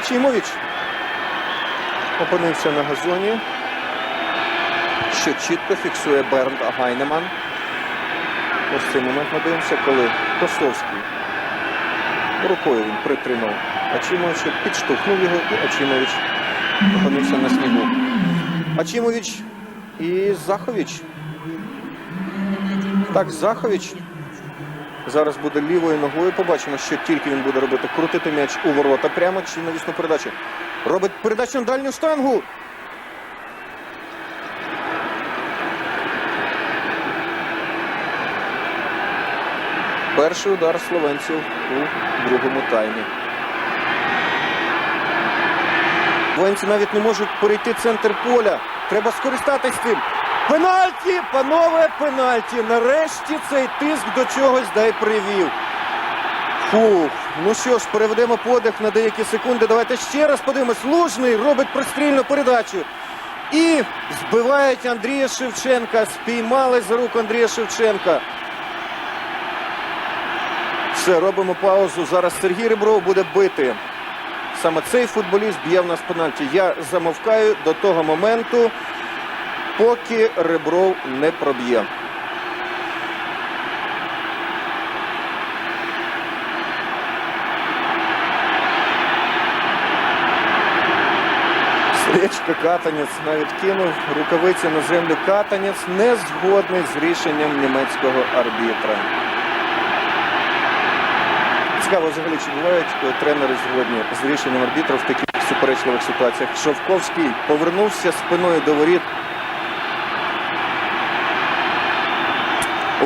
Ачимович опинився на газоні. Що чітко фіксує Бернд Гайнеман. Ось цей момент ми дивимося, коли Косовський рукою він притримав Ачимовича, підштовхнув його, і Ачимович опинився на снігу. Ачимович і Захович. Так, Захович зараз буде лівою ногою. Побачимо, що тільки він буде робити. Крутити м'яч у ворота прямо чи навісну передачу. Робить передачу на дальню штангу. Перший удар словенців у другому таймі. Словенці навіть не можуть перейти центр поля. Треба скористатись цим. Пенальті! Панове, пенальті! Нарешті цей тиск до чогось дай привів. Фух. Ну що ж, переведемо подих на деякі секунди. Давайте ще раз подивимось. Лужний робить пристрільну передачу. І збивають Андрія Шевченка. Спіймали за руку Андрія Шевченка. Все, робимо паузу. Зараз Сергій Ребров буде бити. Саме цей футболіст б'є в нас пенальті. Я замовкаю до того моменту, поки Ребров не проб'є. Свічка Катанець навіть кинув рукавиці на землю. Катанець не згодний з рішенням німецького арбітра. Цікаво взагалі, чи бувають е, тренери згодні з рішенням арбітра в таких суперечливих ситуаціях. Шовковський повернувся спиною до воріт.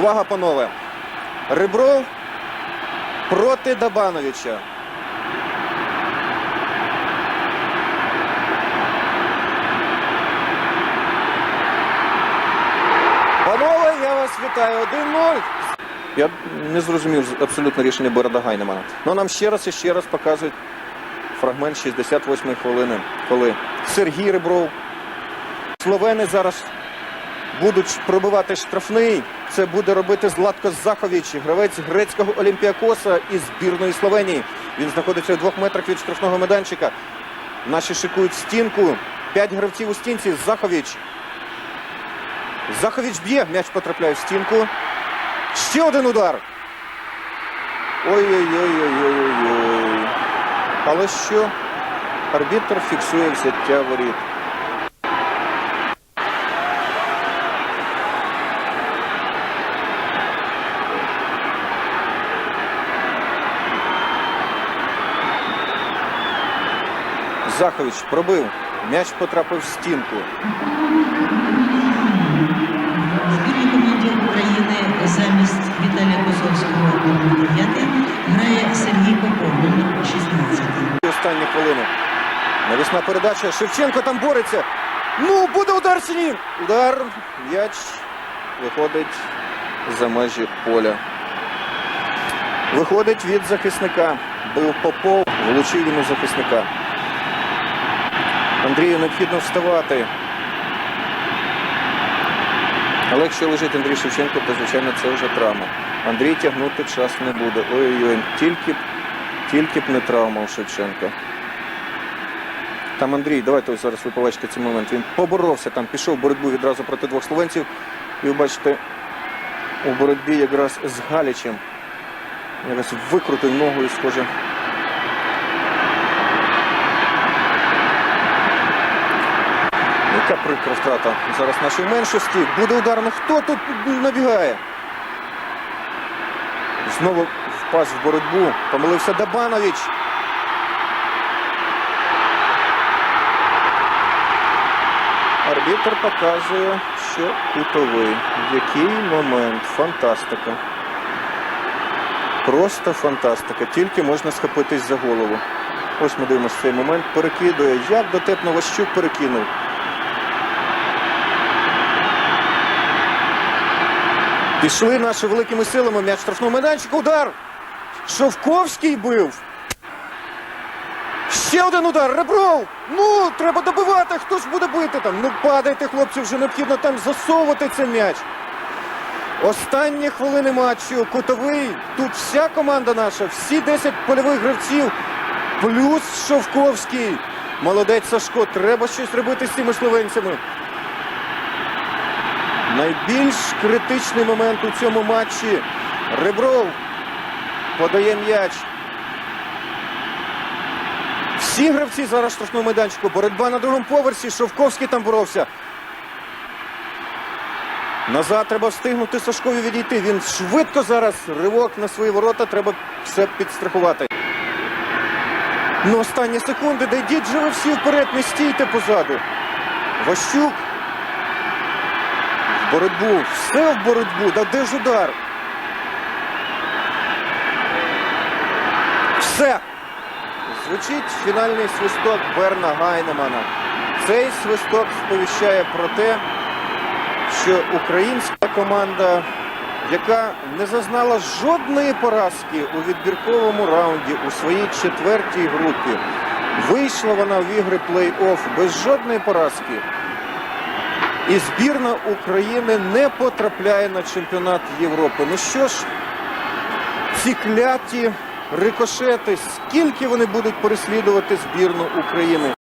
Увага, панове! Ребров проти Дабановича. Панове, я вас вітаю. 1-0. Я не зрозумів абсолютно рішення Берда Гайнемана. Ну нам ще раз і ще раз показують фрагмент 68-ї хвилини, коли Сергій Ребров, словени зараз будуть пробивати штрафний. Це буде робити Златко Захович, гравець грецького Олімпіакоса із збірної Словенії. Він знаходиться в двох метрах від штрафного майданчика. Наші шикують стінку. П'ять гравців у стінці. Захович. Захович б'є. М'яч потрапляє в стінку. Ще один удар. Ой-ой-ой-ой-ой-ой. Але що? Арбітр фіксує взяття воріт. Захович пробив. М'яч потрапив в стінку. Збірній команді України замість Віталія Козовського номер 9 грає Сергій Попов, номер 16. Останні хвилини. Навісна передача. Шевченко там бореться. Ну, буде удар чи ні? Удар. М'яч виходить за межі поля. Виходить від захисника. Бив Попов, влучив йому захисника. Андрію необхідно вставати. Але якщо лежить Андрій Шевченко, то звичайно це вже травма. Андрій тягнути час не буде. Ой-ой, тільки б, тільки б не травма у Шевченка. Там Андрій, давайте ось зараз ви побачите цей момент. Він поборовся там, пішов в боротьбу відразу проти двох словенців. І ви бачите, у боротьбі якраз з Галічем. Якось викрутив ногу і схоже. Яка прикра втрата зараз нашої меншості. Буде удар. Ну хто тут набігає? Знову впав в боротьбу. Помилився Дабанович. Арбітр показує, що кутовий. Який момент? Фантастика. Просто фантастика. Тільки можна схопитись за голову. Ось ми дивимося цей момент. Перекидує. Як дотепно Ващук перекинув. Пішли наші великими силами. М'яч штрафного майданчика. Удар. Шовковський бив. Ще один удар. Ребров. Ну, треба добивати. Хто ж буде бити там? Ну, падайте, хлопці, вже необхідно там засовувати цей м'яч. Останні хвилини матчу. Кутовий. Тут вся команда наша, всі 10 польових гравців Плюс Шовковський. Молодець Сашко. Треба щось робити з цими словенцями. Найбільш критичний момент у цьому матчі. Ребров подає м'яч. Всі гравці зараз в штрафному майданчику. Боротьба на другому поверсі. Шовковський там боровся. Назад треба встигнути Сашкові відійти. Він швидко зараз ривок на свої ворота. Треба все підстрахувати. Ну, останні секунди. Да йдіть же ви всі вперед, не стійте позаду. Ващук. Боротьбу. Все в боротьбу. Да де ж удар? Все. Звучить фінальний свисток Берна Гайнемана. Цей свисток сповіщає про те, що українська команда, яка не зазнала жодної поразки у відбірковому раунді у своїй четвертій групі, вийшла вона в ігри плей-офф без жодної поразки. І збірна України не потрапляє на чемпіонат Європи. Ну що ж, ці кляті рикошети, скільки вони будуть переслідувати збірну України?